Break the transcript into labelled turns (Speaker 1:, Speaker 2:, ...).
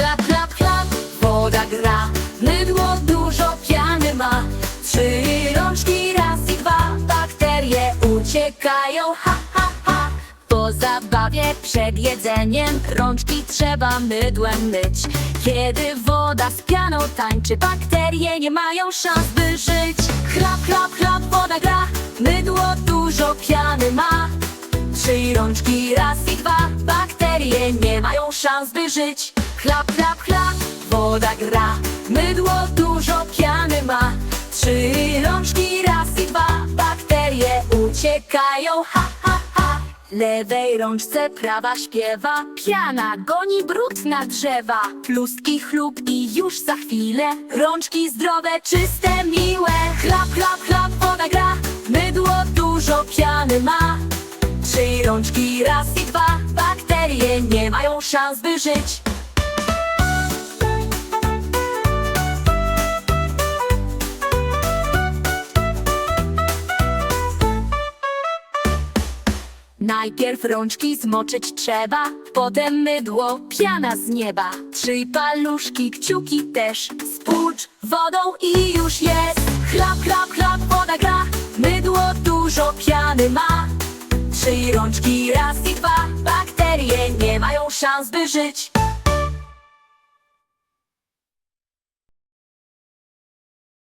Speaker 1: Chlap, chlap, chlap, woda gra. Mydło dużo piany ma. Trzy rączki raz i dwa. Bakterie uciekają, ha, ha, ha. Po zabawie przed jedzeniem Rączki trzeba mydłem myć. Kiedy woda z pianą tańczy Bakterie nie mają szans by żyć. Chlap, chlap, chlap, woda gra. Mydło dużo piany ma. Trzy rączki raz i dwa Nie mają szans by żyć. Chlap, chlap, chlap, woda gra. Mydło dużo piany ma. Trzy rączki raz i dwa. Bakterie uciekają, ha, ha, ha. Lewej rączce prawa śpiewa. Piana goni brud na drzewa. Plustki chlub i już za chwilę. Rączki zdrowe, czyste, miłe. Chlap, chlap, chlap, woda gra. Mydło dużo piany ma Trzy rączki raz i dwa Bakterie nie mają szans by żyć Najpierw rączki zmoczyć trzeba, potem mydło, piana z nieba. Trzy paluszki, kciuki też, spłucz wodą i już jest. Chlap, chlap, chlap, woda gra, mydło dużo piany ma. Trzy rączki raz i dwa, bakterie nie mają szans by żyć.